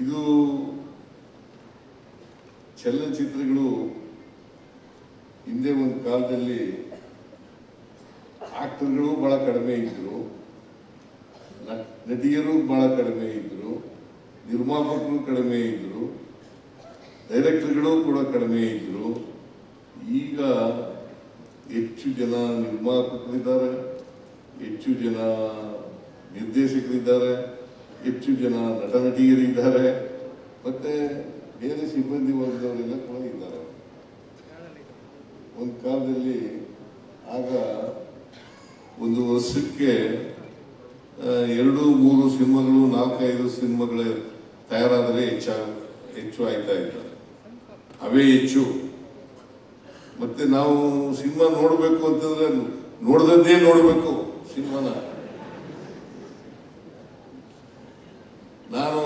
ಇದು ಚಲನಚಿತ್ರಗಳು ಹಿಂದೆ ಒಂದು ಕಾಲದಲ್ಲಿ ಆಕ್ಟರ್ಗಳು ಬಹಳ ಕಡಿಮೆ ಇದ್ರು, ನ- ನಟಿಯರು ಬಹಳ ಕಡಿಮೆ ಇದ್ರು, ನಿರ್ಮಾಪಕರು ಕಡಿಮೆ ಇದ್ರು, ಡೈರೆಕ್ಟರ್ಗಳು ಕೂಡ ಕಡಿಮೆ ಇದ್ರು. ಈಗ ಹೆಚ್ಚು ಜನ ನಿರ್ಮಾಪಕರಿದ್ದಾರೆ, ಹೆಚ್ಚು ಜನ ನಿರ್ದೇಶಕರಿದ್ದಾರೆ. ಹೆಚ್ಚು ಜನ ನಟ ನಟಿಯರಿದ್ದಾರೆ ಮತ್ತೆ ಬೇರೆ ಸಿಬ್ಬಂದಿ ವರ್ಗದವರೆಲ್ಲ ಕೂಡ ಇದ್ದಾರೆ. ಒಂದು ಕಾಲದಲ್ಲಿ ಆಗ ಒಂದು ವರ್ಷಕ್ಕೆ ಎರಡು, ಮೂರು ಸಿನಿಮಾಗಳು, ನಾಲ್ಕೈದು ಸಿನಿಮಾಗಳು ತಯಾರಾದರೆ ಹೆಚ್ಚಾಗ ಹೆಚ್ಚು ಆಯ್ತಾ ಇತ್ತು ಅವೇ ಹೆಚ್ಚು. ಮತ್ತೆ ನಾವು ಸಿನಿಮಾ ನೋಡಬೇಕು ಅಂತಂದ್ರೆ ನೋಡ್ದದ್ದೇ ನೋಡಬೇಕು ಸಿನಿಮಾನ. ನಾನು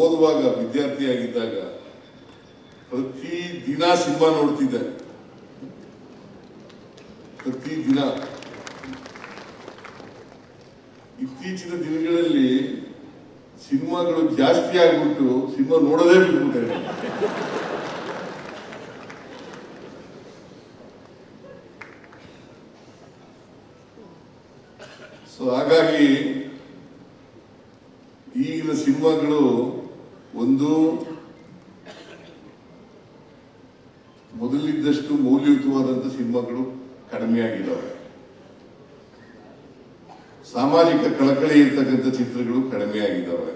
ಓದುವಾಗ ವಿದ್ಯಾರ್ಥಿಯಾಗಿದ್ದಾಗ ಪ್ರತಿ ದಿನ ಸಿನಿಮಾ ನೋಡ್ತಿದ್ದೆ. ಪ್ರತಿ ದಿನ ಇತ್ತೀಚಿನ ದಿನಗಳಲ್ಲಿ ಸಿನಿಮಾಗಳು ಜಾಸ್ತಿ ಆಗ್ಬಿಟ್ಟು ಸಿನಿಮಾ ನೋಡೋದೇ ಬಿಟ್ಬಿಟ್ಟೆ. ಸೊ ಹಾಗಾಗಿ ಈಗಿನ ಸಿನಿಮಾಗಳು ಒಂದು ಮೊದಲಿದ್ದಷ್ಟು ಮೌಲ್ಯಯುತವಾದಂಥ ಸಿನಿಮಾಗಳು ಕಡಿಮೆ ಆಗಿದ್ದಾವೆ. ಸಾಮಾಜಿಕ ಕಳಕಳಿ ಇರ್ತಕ್ಕಂಥ ಚಿತ್ರಗಳು ಕಡಿಮೆ ಆಗಿದ್ದಾವೆ.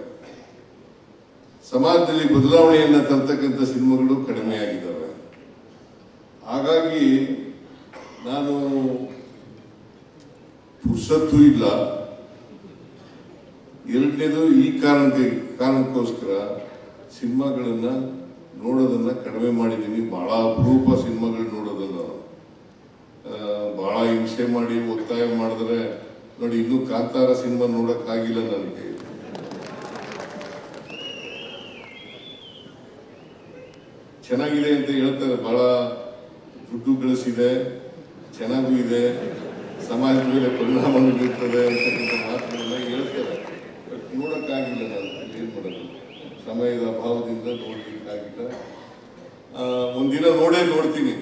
ಸಮಾಜದಲ್ಲಿ ಬದಲಾವಣೆಯನ್ನ ತರ್ತಕ್ಕಂಥ ಸಿನಿಮಾಗಳು ಕಡಿಮೆ ಆಗಿದ್ದಾವೆ. ಹಾಗಾಗಿ ನಾನು ಪುರ್ಸತ್ತು ಇಲ್ಲ. ಎರಡನೇದು ಈ ಕಾರಣಕ್ಕೆ, ಕಾರಣಕ್ಕೋಸ್ಕರ ಸಿನಿಮಾಗಳನ್ನ ನೋಡೋದನ್ನ ಕಡಿಮೆ ಮಾಡಿದ್ದೀನಿ ಬಹಳ ಅಪರೂಪ ಸಿನಿಮಾಗಳು ನೋಡೋದನ್ನು ಭಾಳ ಹಿಂಸೆ ಮಾಡಿ, ಒತ್ತಾಯ ಮಾಡಿದ್ರೆ ನೋಡಿ, ಇನ್ನೂ ಕಾಂತಾರ ಸಿನಿಮಾ ನೋಡೋಕ್ಕಾಗಿಲ್ಲ ನನಗೆ. ಚೆನ್ನಾಗಿದೆ ಅಂತ ಹೇಳ್ತಾರೆ. ಬಹಳ ದುಡ್ಡು ಗಳಿಸಿದೆ. ಚೆನ್ನಾಗೂ ಇದೆ. ಸಮಾಜದ ಮೇಲೆ ಪರಿಣಾಮ ಬೀರ್ತದೆ ಅಂತಕ್ಕಂಥ ಬಟ್ ನೋಡಕ್ಕಾಗಿಲ್ಲ ನಾನು ಏನು ಮಾಡೋದು? ಸಮಯದ ಅಭಾವದಿಂದ ನೋಡಲಿಕ್ಕಾಗಿಲ್ಲ. ಒಂದಿನ ನೋಡೇ ನೋಡ್ತೀನಿ.